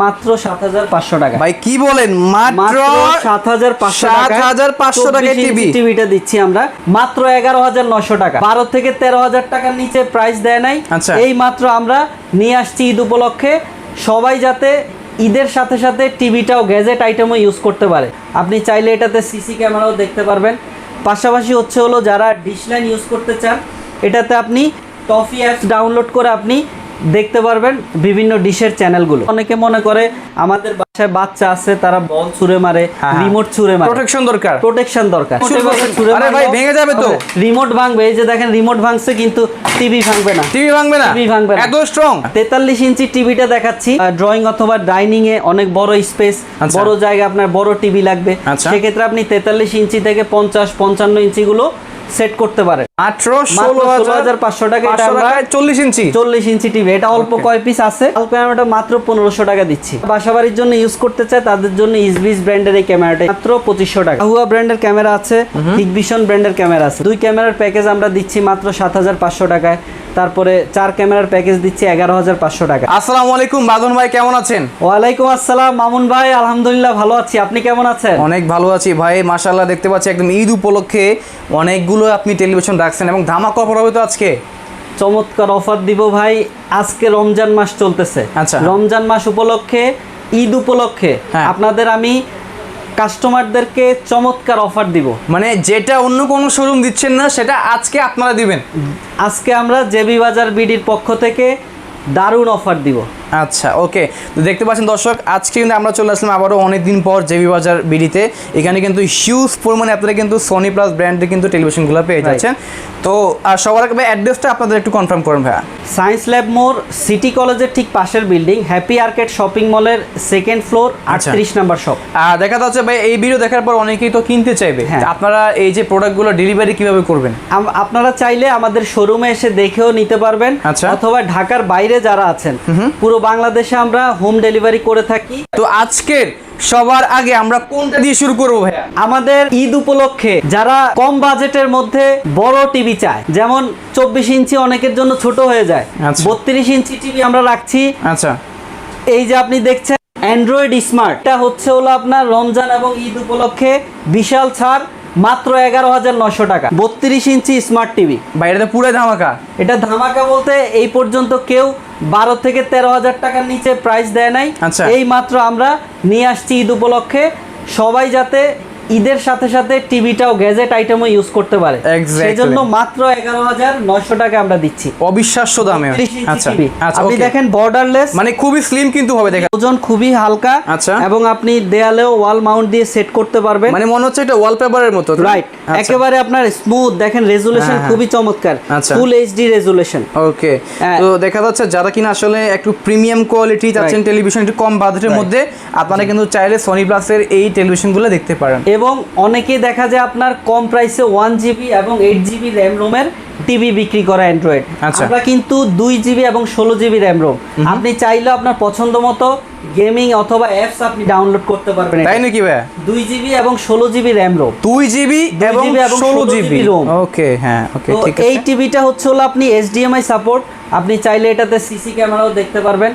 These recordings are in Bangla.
মাত্র সাত হাজার পাঁচশো টাকা। ভাই কি বলেন? মাত্র সাত হাজার পাঁচশো সাত হাজার পাঁচশো টাকা টিভি টিভিটা দিচ্ছি আমরা। মাত্র এগারো হাজার নশো টাকা। বারো থেকে তেরো হাজার টাকার নিচে প্রাইস দেয় নাই। আচ্ছা। এই মাত্র আমরা নিয়ে আসছি ঈদ উপলক্ষে। সবাই যাতে ঈদের সাথে সাথে টিভিটাও গ্যাজেট আইটেমও ইউজ করতে পারে। আপনি চাইলে এটাতে সিসি ক্যামেরাও দেখতে পারবেন। পাশাপাশি হচ্ছে হলো যারা ডিশ লাইন ইউজ করতে চান এটাতে আপনি টফি অ্যাপস ডাউনলোড করে আপনি দেখতে পারবেন বিভিন্ন ডিশের চ্যানেলগুলো। অনেকে মনে করে আমাদের বাসায় বাচ্চা আছে তারা বল ছুঁড়ে মারে হ্যাঁ। রিমোট ছুঁড়ে মারে। প্রোটেকশন দরকার। প্রোটেকশন দরকার। আরে ভাই, ভেঙে যাবে তো। রিমোট ভাঙবে এই যে দেখেন রিমোট ভাঙছে কিন্তু টিভি ভাঙবে না। টিভি ভাঙবে না? টিভি ভাঙবে না। এত স্ট্রং তেতাল্লিশ ইঞ্চি টিভিটা দেখাচ্ছি। ড্রয়িং অথবা ডাইনিং এ অনেক বড় স্পেস আচ্ছা। বড় জায়গা আপনার বড় টিভি লাগবে। আচ্ছা। সেক্ষেত্রে আপনি তেতাল্লিশ ইঞ্চি থেকে পঞ্চাশ পঞ্চান্ন ইঞ্চি গুলো সেট করতে পারে। মাত্র মাত্র ষোলো হাজার 16,500 টাকা এটা পাঁচশো আমরা- টাকায় চল্লিশ ইঞ্চি। চল্লিশ ইঞ্চি টিভি। এটা অল্প কয় পিস আছে? ক্যামেরাটা মাত্র পনেরোশো টাকা দিচ্ছি। বাসাবাড়ির জন্য ইউজ করতে চায় তাদের জন্য ইসবিস ব্র্যান্ডের এই ক্যামেরাটা মাত্র পঁচিশশো টাকা। হুয়া ব্র্যান্ডের ক্যামেরা আছে ব্র্যান্ডের ক্যামেরা আছে। দুই ক্যামেরার প্যাকেজ আমরা দিচ্ছি মাত্র সাত হাজার পাঁচশো টাকায়। তারপরে চার ক্যামেরার প্যাকেজ দিচ্ছি এগারো হাজার পাঁচশো টাকা। আসসালামু আলাইকুম বাদন ভাই কেমন আছেন? ওয়ালাইকুম আসসালাম মামুন ভাই আলহামদুলিল্লাহ ভালো আছি। আপনি কেমন আছেন? অনেক ভালো আছি ভাই মাশাল্লাহ দেখতে পাচ্ছি একদম ঈদ উপলক্ষে অনেকগুলো আপনি টেলিভিশন রাখছেন এবং ধামাকা অফার হবে তো আজকে? চমৎকার অফার দিব ভাই আজকে রমজান মাস চলতেছে। আচ্ছা। রমজান মাস উপলক্ষে ঈদ উপলক্ষে হ্যাঁ। আপনাদের আমি কাস্টমারদেরকে চমৎকার অফার দিব। মানে যেটা অন্য কোনো শোরুম দিচ্ছেন না সেটা আজকে আপনারা দিবেন। আজকে আমরা জেবি বাজার বিডির পক্ষ থেকে দারুণ অফার দিব। আচ্ছা ওকে। তো দেখতে পাচ্ছেন দর্শক আজকে কিন্তু আমরা চলে আসলাম আবারও অনেকদিন পর জেবি বাজার বিডিতে। এখানে কিন্তু হিউজ পরিমাণে আপনারা কিন্তু সোনি প্লাস ব্র্যান্ডের কিন্তু টেলিভিশনগুলো পেয়ে যাচ্ছেন। তো আর সবার আগে অ্যাড্রেসটা আপনাদের একটু কনফার্ম করেন ভাইয়া। সায়েন্স ল্যাব মোর সিটি কলেজের ঠিক পাশের বিল্ডিং হ্যাপি আর্কেট শপিং মলের সেকেন্ড ফ্লোর। আটত্রিশ নাম্বার শপ আর দেখা যাচ্ছে ভাই এই ভিডিও দেখার পর অনেকেই তো কিনতে চাইবে। হ্যাঁ। আপনারা এই যে প্রোডাক্টগুলো ডেলিভারি কীভাবে করবেন? আপনারা চাইলে আমাদের শোরুমে এসে দেখেও নিতে পারবেন। আচ্ছা। অথবা ঢাকার বাইরে যারা আছেন পুরো বাংলাদেশে আমরা হোম ডেলিভারি করে থাকি। তো আজকের সবার আগে আমরা কোনটা দিয়ে শুরু করব ভাইয়া? আমাদের ঈদ উপলক্ষে যারা কম বাজেটের মধ্যে বড় টিভি চায় যেমন চব্বিশ ইঞ্চি অনেকের জন্য ছোট হয়ে যায় আচ্ছা। বত্রিশ ইঞ্চি টিভি আমরা রাখছি। আচ্ছা। এই যে আপনি দেখছেন অ্যান্ড্রয়েড স্মার্টটা হচ্ছে হলো আপনার রমজান এবং ঈদ উপলক্ষে বিশাল ছাড়। মাত্র এগারো হাজার নশো টাকা। বত্রিশ ইঞ্চি স্মার্ট টিভি বাইরে পুরো ধামাকা। এটা ধামাকা বলতে এই পর্যন্ত কেউ বারো থেকে তেরো হাজার টাকার নিচে প্রাইস দেয় নাই। আচ্ছা। এই মাত্র আমরা নিয়ে আসছি ঈদ উপলক্ষে। সবাই যাতে ঈদের সাথে সাথে টিভিটাও গ্যাজেট আইটেমও ইউজ করতে পারে। Exactly. সেজন্য মাত্র এগারো হাজার নয়শো টাকা আমরা দিচ্ছি। অবিশ্বাস্য দামে। আচ্ছা আচ্ছা আপনি দেখেন বর্ডারলেস মানে খুবই স্লিম কিন্তু হবে দেখা ওজন খুবই হালকা। আচ্ছা। এবং আপনি দেয়ালেও ওয়াল মাউন্ট দিয়ে সেট করতে পারবেন। মানে মনে হচ্ছে এটা ওয়ালপেপারের মতো রাইট আচ্ছা। একেবারে আপনার স্মুথ দেখেন রেজুলেশন হ্যাঁ, হ্যাঁ। খুবই চমৎকার। Full HD resolution okay. তো দেখা যাচ্ছে যারা কিনা আসলে একটু প্রিমিয়াম কোয়ালিটি চাচ্ছেন টেলিভিশন একটু কম বাজেটের. মধ্যে আপনারা কিন্তু চাইলে সনি প্লাসের এই টেলিভিশনগুলো দেখতে পারেন। এবং অনেকেই দেখা যায় আপনার কম প্রাইসে ওয়ান জিবি এবং এইট জিবি র্যাম রোমের টিভি বিক্রি করে অ্যান্ড্রয়েড আচ্ছা। আমরা কিন্তু দুই জিবি এবং ষোলো জিবি র্যাম রোম আপনি চাইলে আপনার পছন্দ মতো গেমিং অথবা অ্যাপস আপনি ডাউনলোড করতে পারবেন তাই নাকি ভাইয়া? দুই জিবি এবং ষোলো জিবি র্যাম রোম দুই জিবি এবং ষোলো জিবি ROM ওকে হ্যাঁ ওকে ঠিক এই টিভিটা হচ্ছে হলো আপনি এইচডিএমআই সাপোর্ট আপনি চাইলে এটাতে সিসি ক্যামেরাও দেখতে পারবেন।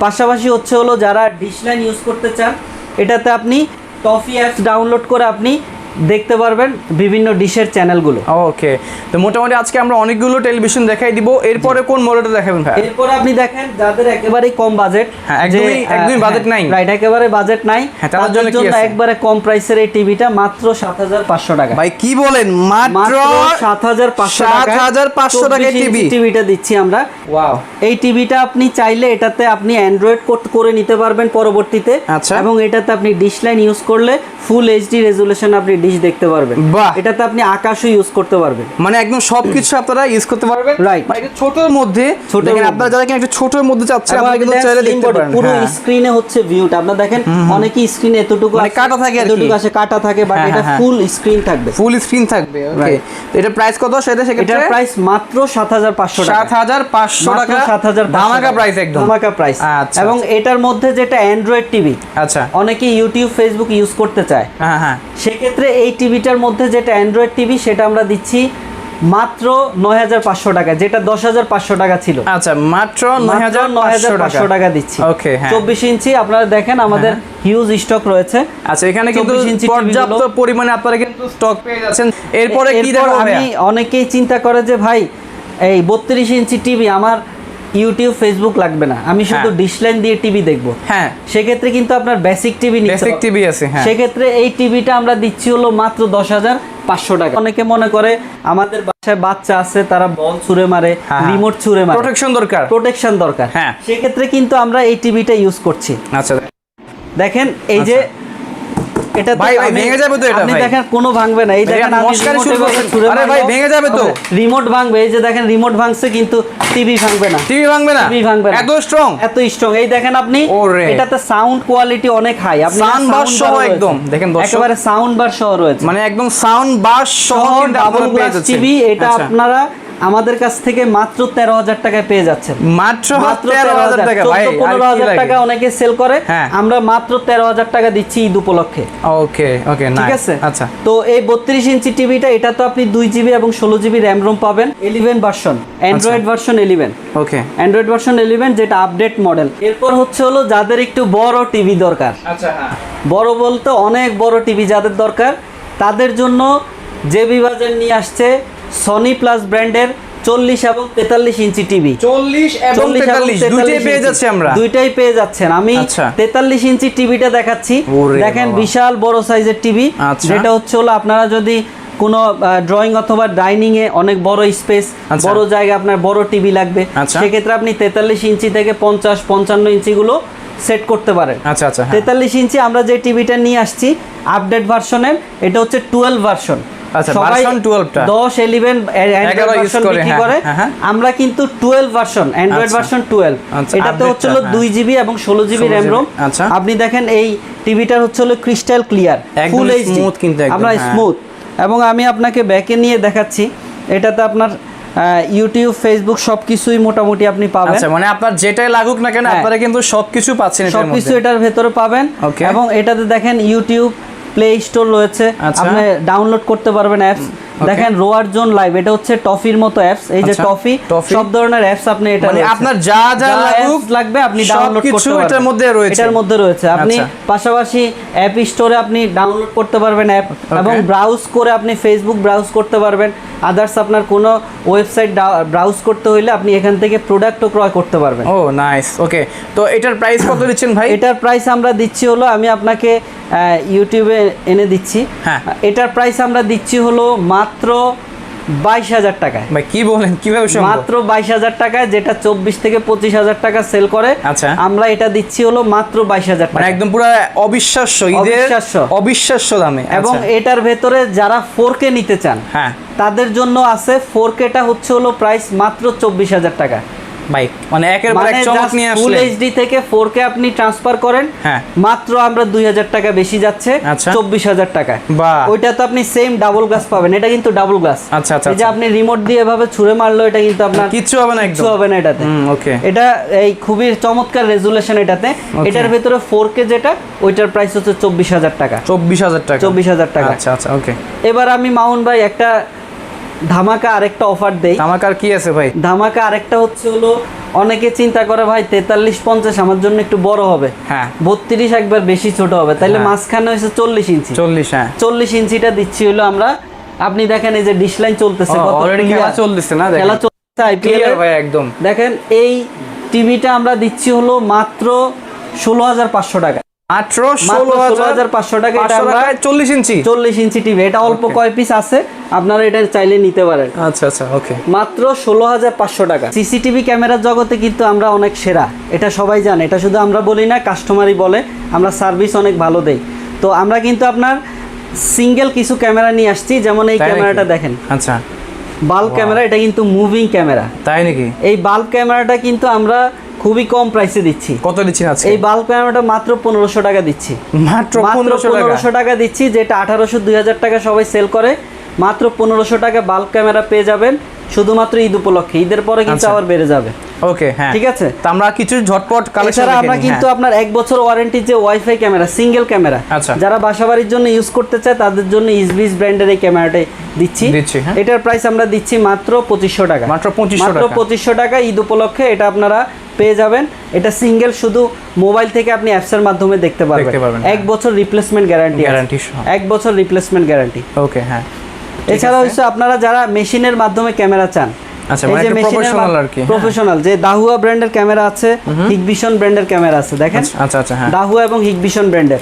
পাশাপাশি হচ্ছে হলো যারা ডিশ লাইন ইউজ করতে চান এটাতে আপনি টফি অ্যাপস ডাউনলোড করে আপনি দেখতে পারবেন বিভিন্ন ডিশের চ্যানেলগুলো। ওকে তো মোটামুটি আজকে আমরা অনেকগুলো টেলিভিশন দেখাই দিব। এরপরে কোন মডেলটা দেখাবেন ভাই এরপর আপনি দেখেন যাদের একেবারেই কম বাজেট হ্যাঁ, একদমই- একদমই budget নাই। রাইট একেবারে বাজেট নাই হ্যাঁ, তাদের জন্য কি আছে? একবারে কম প্রাইসের এই টিভিটা মাত্র সাত হাজার পাঁচশো টাকা। ভাই কি বলেন? মাত্র মাত্র সাত হাজার পাঁচশো সাত টাকা হাজার পাঁচশো টাকা টিভি টিভিটা দিচ্ছি আমরা। ওয়াও এই টিভিটা আপনি চাইলে এটাতে আপনি অ্যান্ড্রয়েড করে নিতে পারবেন পরবর্তীতে। আচ্ছা। এবং এটাতে আপনি ডিশ লাইন ইউজ করলে ফুল এইচডি রেজুলেশন আপনি ডিশ দেখতে পারবেন। বাহ। এটাতে আপনি আকাশও ইউজ করতে পারবেন। মানে একদম সবকিছু আপনারা ইউজ করতে পারবেন। Right. মানে ছোটর মধ্যে মধ্যে। আপনারা যারা কিনা একটু ছোটর মধ্যে চাচ্ছেন আপনারা কিন্তু চাইলে দেখতে পারেন। পুরো হ্যাঁ। স্ক্রিনে হচ্ছে ভিউটা আপনারা দেখেন অনেকই স্ক্রিনে এতটুকু মানে কাটা থাকে এতটুকু আসে কাটা থাকে বাট হ্যাঁ, এটা হ্যাঁ, ফুল স্ক্রিন থাকবে। ফুল স্ক্রিন থাকবে ওকে তো এটা প্রাইস কত? সেটা সেক্ষেত্রে এটার প্রাইস মাত্র সাত হাজার পাঁচশো টাকা। সাত হাজার পাঁচশো টাকা সাত হাজার ধামাকা প্রাইস একদম। ধামাকা প্রাইস আচ্ছা। এবং এটার মধ্যে যেটা অ্যান্ড্রয়েড টিভি আচ্ছা। অনেকে ইউটিউব ফেসবুক ইউজ করতে চায়। হ্যাঁ হ্যাঁ। সেক্ষেত্রে এই টিভিটার মধ্যে যেটা অ্যান্ড্রয়েড টিভি সেটা আমরা দিচ্ছি মাত্র নয় হাজার পাঁচশো টাকা যেটা দশ হাজার পাঁচশো টাকা ছিল। আচ্ছা মাত্র নয় হাজার নয় হাজার পাঁচশো টাকা দিচ্ছি। ওকে হ্যাঁ। চব্বিশ ইঞ্চি আপনারা দেখেন আমাদের হিউজ স্টক রয়েছে। আচ্ছা এখানে কিন্তু 24 ইঞ্চি TV পর্যাপ্ত পরিমাণে আপনারা কিন্তু স্টক পেয়ে যাচ্ছেন। এরপরে কি আমি অনেকেই চিন্তা করে যে ভাই এই বত্রিশ ইঞ্চি টিভি আমার ইউটিউব ফেসবুক লাগবে না। আমি শুধু হ্যাঁ। ডিসলাইন দিয়ে টিভি দেখব। হ্যাঁ। সেক্ষেত্রে কিন্তু আপনার বেসিক টিভি বেসিক টিভি আছে হ্যাঁ। সেক্ষেত্রে এই টিভিটা আমরা দিচ্ছি হলো মাত্র দশ হাজার পাঁচশো টাকা। অনেকে মনে করে আমাদের বাসায় বাচ্চা আছে তারা বল ছুঁড়ে মারে হ্যাঁ। রিমোট ছুঁড়ে মারে। প্রোটেকশন দরকার। প্রোটেকশন দরকার। হ্যাঁ। সেক্ষেত্রে কিন্তু আমরা এই টিভিটা ইউজ করছি। আচ্ছা দেখেন এই যে এটা ভাই, ভাই, ভেঙে যাবে তো এটা, আপনি দেখেন কোনো ভাঙবে না। এই দেখেন আমি আরে ভাই, ভেঙে যাবে তো। রিমোট ভাঙবে। এই যে দেখেন রিমোট ভাঙছে কিন্তু টিভি ভাঙবে না। টিভি ভাঙবে না? টিভি ভাঙবে না। এত স্ট্রং এত স্ট্রং এই দেখেন আপনি এটাতে সাউন্ড কোয়ালিটি অনেক হাই আপনি Sound bar সহ একদম। দেখেন দর্শক। একেবারে সাউন্ড বার সহ রয়েছে। মানে একদম সাউন্ড বাস সহ কিন্তু আপনারা টিভি এটা আচ্ছা। আপনারা আমাদের কাছ থেকে মাত্র তেরো হাজার টাকায় পেয়ে যাচ্ছেন। মাত্র মাত্র তেরো হাজার টাকা পনেরো হাজার টাকা অনেকে সেল করে। হ্যাঁ। আমরা মাত্র তেরো হাজার টাকা দিচ্ছি ঈদ উপলক্ষে। ওকে ওকে ঠিক আছে? আচ্ছা। তো এই বত্রিশ ইঞ্চি টিভিটা এটা তো আপনি দুই জিবি এবং ষোলো জিবি র্যাম রোম পাবেন। Eleven version Android version eleven okay. Android version eleven যেটা আপডেট মডেল এরপর হচ্ছে হলো যাদের একটু বড় টিভি দরকার। আচ্ছা হ্যাঁ। বড় বলতে অনেক বড় টিভি যাদের দরকার তাদের জন্য যে বিভাজন নিয়ে আসছে সনি প্লাস ব্র্যান্ডের চল্লিশ এবং তেতাল্লিশ ইঞ্চি টিভি চল্লিশ এবং দুইটাই পেয়ে যাচ্ছে আমরা দুইটাই পেয়ে যাচ্ছেন আমি আচ্ছা। তেতাল্লিশ ইঞ্চি টিভিটা দেখাচ্ছি দেখেন বিশাল বড় সাইজের টিভি আচ্ছা। যেটা হচ্ছে হলো আপনারা যদি কোনো ড্রয়িং অথবা ডাইনিং এ অনেক বড় স্পেস আচ্ছা। বড় জায়গা আপনার বড় টিভি লাগবে। সেক্ষেত্রে আপনি তেতাল্লিশ ইঞ্চি থেকে পঞ্চাশ পঞ্চান্ন ইঞ্চি গুলো সেট করতে পারেন আচ্ছা আচ্ছা হ্যাঁ। তেতাল্লিশ ইঞ্চি আমরা যে টিভিটা নিয়ে আসছি আপডেট ভার্সনের এটা হচ্ছে টুয়েলভ ভার্সন আচ্ছা, version 12 টা। দশ ইলেভেন ভার্সন বিক্রি হ্যাঁ, করে হ্যাঁ, হ্যাঁ। আমরা কিন্তু ভার্সন অ্যান্ড্রয়েড আচ্ছা। ভার্সন আচ্ছা, এটাতে হচ্ছে জিবি এবং ষোলো জিবি র্যাম রোম। আপনি দেখেন এই টিভিটার হচ্ছে হলো crystal clear full HD smooth কিন্তু একদম, আমরা। স্মুথ এবং আমি আপনাকে ব্যাকে নিয়ে দেখাচ্ছি এটাতে আপনার ইউটিউব ফেসবুক সব কিছুই মোটামুটি আপনি পাবেন আচ্ছা মানে আপনার যেটাই লাগুক না কেন। আপনারা কিন্তু সবকিছু পাচ্ছেন এটার সবকিছু এটার ভেতরে পাবেন এবং এটাতে দেখেন ইউটিউব প্লে স্টোর রয়েছে। আচ্ছা। আপনি ডাউনলোড করতে পারবেন অ্যাপস দেখেন রোয়ার জোন লাইভ এটা হচ্ছে টফির মতো অ্যাপস এই যে আচ্ছা, টফি টফি। সব ধরনের অ্যাপস আপনি এটা মানে আপনার যা যা লাগুক লাগবে আপনি ডাউনলোড করতে পারবেন। এটার মধ্যে রয়েছে। এটার মধ্যে রয়েছে। আপনি আচ্ছা। পাশাপাশি অ্যাপ স্টোরে আপনি ডাউনলোড করতে পারবেন অ্যাপ এবং ব্রাউজ করে আপনি ফেসবুক ব্রাউজ করতে পারবেন। আদার্স আপনার কোনো ওয়েবসাইট ব্রাউজ করতে হইলে আপনি এখান থেকে প্রোডাক্টও ক্রয় করতে পারবেন। ও নাইস ওকে তো এটার প্রাইস কত দিচ্ছেন ভাই? এটার প্রাইস আমরা দিচ্ছি হলো আমি আপনাকে ইউটিউবে এনে দিচ্ছি হ্যাঁ। এটার প্রাইস আমরা দিচ্ছি হলো মাত্র বাইশ হাজার টাকায় ভাই কি বলেন কীভাবে মাত্র বাইশ হাজার টাকায় যেটা চব্বিশ থেকে পঁচিশ হাজার টাকা সেল করে আচ্ছা। আমরা এটা দিচ্ছি হলো মাত্র বাইশ হাজার মানে টাকা একদম পুরো অবিশ্বাস্য অবিশ্বাস্য। অবিশ্বাস্য দামে এবং আচ্ছা। এটার ভেতরে যারা ফোর কে নিতে চান হ্যাঁ তাদের জন্য আছে ফোর কেটা হচ্ছে হলো প্রাইস মাত্র চব্বিশ হাজার টাকা ভাই মানে একের পর এক মানে চমক নিয়ে আসলে। ফুল এইচডি থেকে ফোর কে আপনি ট্রান্সফার করেন হ্যাঁ। মাত্র আমরা দুই হাজার টাকা বেশি যাচ্ছে আচ্ছা। চব্বিশ হাজার বাহ। ওইটা তো আপনি সেম ডাবল গ্লাস পাবেন এটা কিন্তু ডাবল গ্লাস আচ্ছা, আচ্ছা, এই যে আচ্ছা। আপনি রিমোট দিয়ে এভাবে ছুঁড়ে মারলো এটা কিন্তু আপনার কিচ্ছু হবে না একদম। কিছু হবে না এটাতে। হুম ওকে এটা এই খুবই চমৎকার রেজুলেশন এটাতে। এটার ভেতরে ফোর কে যেটা ওইটার প্রাইস হচ্ছে চব্বিশ হাজার টাকা। চব্বিশ হাজার টাকা। চব্বিশ হাজার টাকা। আচ্ছা আচ্ছা ওকে এবার আমি মাউন্ট ভাই একটা ধামাকা আরেকটা অফার দেই। আমাকে আর কি আছে ভাই? ধামাকা আরেকটা হচ্ছে হলো অনেকে চিন্তা করে ভাই তেতাল্লিশ পঞ্চাশ আমার জন্য একটু বড় হবে। হ্যাঁ। বত্রিশ একবার বেশি ছোট হবে। তাইলে হ্যাঁ। মাঝখানে হয়েছে চল্লিশ ইঞ্চি। চল্লিশ হ্যাঁ। চল্লিশ ইঞ্চিটা দিচ্ছি হলো আমরা আপনি দেখেন এই যে ডিশ লাইন চলতেছে। খেলা চলতেছে না, খেলা চলতেছে আইপিএল ভাই একদম। দেখেন এই টিভিটা আমরা দিচ্ছি হলো মাত্র ষোলো হাজার পাঁচশো টাকা। মাত্র ষোলো ষোলো হাজার পাঁচশো টাকা এটা আমরা চল্লিশ ইঞ্চি। চল্লিশ ইঞ্চি টিভি। এটা অল্প কয় পিস আছে আপনারা এটা চাইলে নিতে পারেন। আচ্ছা আচ্ছা ওকে মাত্র ষোলো হাজার পাঁচশো টাকা। সিসিটিভি ক্যামেরার জগতে কিন্তু আমরা অনেক সেরা। এটা সবাই জানে। এটা শুধু আমরা বলি না কাস্টমারই বলে। আমরা সার্ভিস অনেক ভালো দেই। তো আমরা কিন্তু আপনার সিঙ্গেল কিছু ক্যামেরা নিয়ে আসছি। যেমন এই ক্যামেরাটা দেখেন। আচ্ছা। বাল্ব ক্যামেরা এটা কিন্তু মুভিং ক্যামেরা। তাই নাকি? এই বাল্ব ক্যামেরাটা কিন্তু আমরা খুবই কম প্রাইসে দিচ্ছি। কত দিচ্ছেন আজকে? এই বাল্ব ক্যামেরাটা মাত্র পনেরোশো টাকা দিচ্ছি। মাত্র মাত্র পনেরোশো টাকা? দিচ্ছি যেটা আঠারোশো দুই হাজার টাকা সবাই সেল করে। মাত্র পনেরোশো টাকা বাল্ব ক্যামেরা পেয়ে যাবেন শুধুমাত্র ঈদ উপলক্ষে। ঈদের পরে কিন্তু আচ্ছা। আবার বেড়ে যাবে। ওকে হ্যাঁ। ঠিক আছে? তো আমরা কিছু ঝটপট কালেকশন আমরা কিন্তু আপনার এক বছর ওয়ারেন্টি যে ওয়াইফাই ক্যামেরা সিঙ্গেল ক্যামেরা। যারা বাসাবাড়ির জন্য ইউজ করতে চায় তাদের জন্য ইসবিস ব্র্যান্ডের এই ক্যামেরাটাই দিচ্ছি। হ্যাঁ। এটার প্রাইস আমরা দিচ্ছি মাত্র পঁচিশশো টাকা। মাত্র 2500 মাত্র টাকা। পঁচিশশো টাকা ঈদ উপলক্ষে। এটা আপনারা পেয়ে যাবেন। এটা সিঙ্গেল শুধু মোবাইল থেকে আপনি অ্যাপসের মাধ্যমে দেখতে পারবেন। এক বছর রিপ্লেসমেন্ট গ্যারান্টি সহ। এক বছর রিপ্লেসমেন্ট গ্যারান্টি ওকে হ্যাঁ। এছাড়া হচ্ছে আপনারা যারা মেশিনের মাধ্যমে ক্যামেরা চান আচ্ছা, মানে হ্যাঁ। প্রফেশনাল যে দাহুয়া ব্র্যান্ডের ক্যামেরা আছে হিগভিশন ব্র্যান্ডের ক্যামেরা আছে দেখেন? আচ্ছা, আচ্ছা আচ্ছা হ্যাঁ। দাহুয়া এবং হিগভিশন ব্র্যান্ডের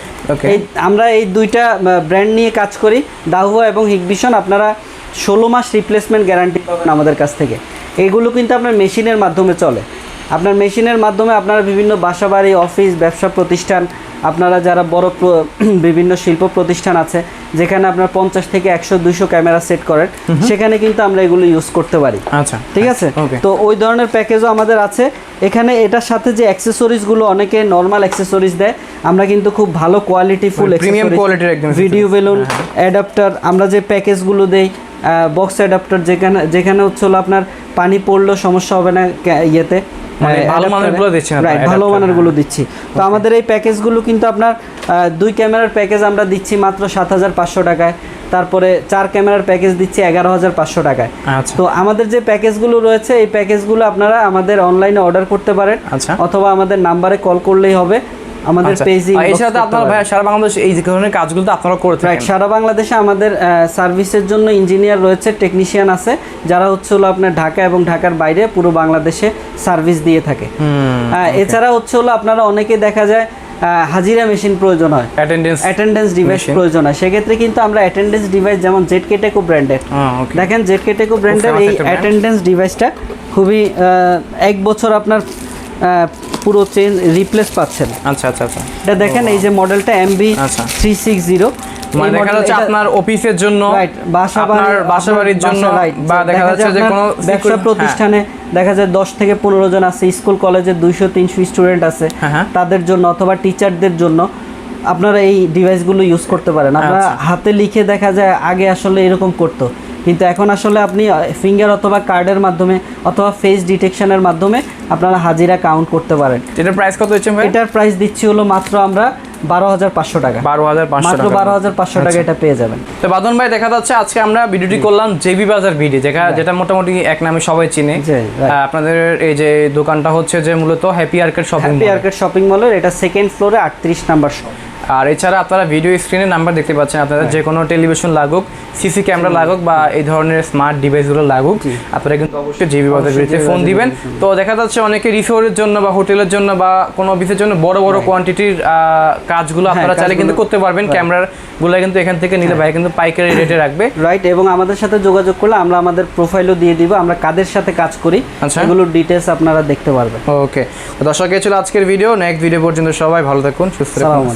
এই আমরা এই দুইটা ব্র্যান্ড নিয়ে কাজ করি। দাহুয়া এবং হিগভিশন আপনারা ষোলো মাস রিপ্লেসমেন্ট গ্যারান্টি পাবেন আমাদের কাছ থেকে। এগুলো কিন্তু আপনার মেশিনের মাধ্যমে চলে। আপনার মেশিনের মাধ্যমে আপনারা বিভিন্ন বাসাবাড়ি অফিস ব্যবসা প্রতিষ্ঠান আপনারা যারা বড় বিভিন্ন শিল্প প্রতিষ্ঠান আছে যেখানে আপনার পঞ্চাশ থেকে একশো দুইশো ক্যামেরা সেট করেন সেখানে কিন্তু আমরা এগুলো ইউজ করতে পারি। আচ্ছা ঠিক আছে? তো ওই ধরনের প্যাকেজও আমাদের আছে। এখানে এটার সাথে যে অ্যাক্সেসরিজগুলো অনেকে নর্মাল অ্যাক্সেসরিজ দেয় আমরা কিন্তু খুব ভালো কোয়ালিটি ফুল একদম ভিডিও বেলুন অ্যাডাপ্টার আমরা যে প্যাকেজগুলো দেই বক্স অ্যাডাপ্টার যেখানে যেখানে হচ্ছে হলো আপনার পানি পড়লেও সমস্যা হবে না ইয়েতে। মানে আহ, ভালো মানেরগুলো ভালো মানেরগুলো দিচ্ছি। তো আমাদের এই প্যাকেজগুলো কিন্তু আপনার দুই ক্যামেরার প্যাকেজ আমরা দিচ্ছি মাত্র সাত হাজার পাঁচশো টাকায়। তারপরে চার ক্যামেরার প্যাকেজ দিচ্ছি এগারো হাজার পাঁচশো টাকায়। আচ্ছা। তো আমাদের যে প্যাকেজগুলো রয়েছে এই প্যাকেজগুলো আপনারা আমাদের অনলাইনে অর্ডার করতে পারেন। আচ্ছা। অথবা আমাদের নাম্বারে কল করলেই হবে। আমাদের আচ্ছা। পেজে এছাড়া তো আপনার ভাই সারা বাংলাদেশ এই ধরনের কাজগুলো তো আপনারা করে থাকেন। সারা বাংলাদেশে আমাদের সার্ভিসের জন্য ইঞ্জিনিয়ার রয়েছে টেকনিশিয়ান আছে যারা হচ্ছে হলো আপনার ঢাকা এবং ঢাকার বাইরে পুরো বাংলাদেশে সার্ভিস দিয়ে থাকে। এছাড়া হচ্ছে হলো আপনারা অনেকে দেখা যায় হাজিরা মেশিন প্রয়োজন হয়। অ্যাটেন্ডেন্স অ্যাটেন্ডেন্স ডিভাইস প্রয়োজন হয়। সেক্ষেত্রে কিন্তু আমরা অ্যাটেন্ডেন্স ডিভাইস যেমন জেড কেটেকো ব্র্যান্ডের দেখেন জেড কেটেকো ব্র্যান্ডের এই। অ্যাটেন্ডেন্স ডিভাইসটা খুবই এক বছর আপনার পুরো চেঞ্জ রিপ্লেস পাচ্ছেন। আচ্ছা আচ্ছা আচ্ছা। এটা দেখেন এই যে মডেলটা এমবি। থ্রি সিক্স জিরো মানে দেখা যাচ্ছে আপনার অফিসের জন্য আপনার বাসা জন্য বা দেখা যাচ্ছে যে কোনো ব্যবসা প্রতিষ্ঠানে দেখা যায় দশ থেকে পনেরো জন আছে স্কুল কলেজে দুইশো তিনশো স্টুডেন্ট আছে। হ্যাঁ, হ্যাঁ। তাদের জন্য অথবা টিচারদের জন্য আপনারা এই ডিভাইসগুলো ইউজ করতে পারেন। আপনারা আচ্ছা। হাতে লিখে দেখা যায় আগে আসলে এরকম করতো। কিন্তু এখন আসলে আপনি ফিঙ্গার অথবা কার্ডের মাধ্যমে অথবা ফেস ডিটেকশনের মাধ্যমে আপনারা হাজিরা কাউন্ট করতে পারেন। এটার প্রাইস কত হচ্ছে ভাই? এটার প্রাইস দিচ্ছি হলো মাত্র আমরা বারো হাজার পাঁচশো টাকা। বারো হাজার মাত্র বারো হাজার পাঁচশো টাকা এটা পেয়ে যাবেন। তো বাদন ভাই দেখা যাচ্ছে আজকে আমরা ভিডিওটি করলাম জেবি বাজার ভিডি যেটা যেটা মোটামুটি এক নামে সবাই চিনে। আপনাদের এই যে দোকানটা হচ্ছে যে মূলত happy arcade shopping happy arcade shopping মলের এটা সেকেন্ড ফ্লোরে আটত্রিশ নাম্বার শপ আর এছাড়া আপনারা ভিডিও স্ক্রিনে নাম্বার দেখতে পাচ্ছেন আপনারা যে কোনো টেলিভিশন লাগুক সিসি ক্যামেরা লাগুক বা এই ধরনের স্মার্ট ডিভাইসগুলো লাগুক আপনারা কিন্তু অবশ্যই। জিবি বাজার ফোন দিবেন। তো দেখা যাচ্ছে অনেকে রিসোর্টের জন্য বা হোটেলের জন্য বা কোনো অফিসের জন্য বড় বড় কোয়ান্টিটির কাজগুলো আপনারা চাইলে কিন্তু করতে পারবেন। ক্যামেরারগুলো কিন্তু এখান থেকে নিলে ভাই কিন্তু পাইকারি রেটে রাখবে। রাইট এবং আমাদের সাথে যোগাযোগ করলে আমরা আমাদের প্রোফাইলও দিয়ে দিব আমরা কাদের সাথে কাজ করি আচ্ছা। এগুলোর ডিটেলস আপনারা দেখতে পারবেন। ওকে দর্শক এই ছিল আজকের ভিডিও নেক্সট ভিডিও পর্যন্ত সবাই ভালো থাকুন সুস্থ থাকুন।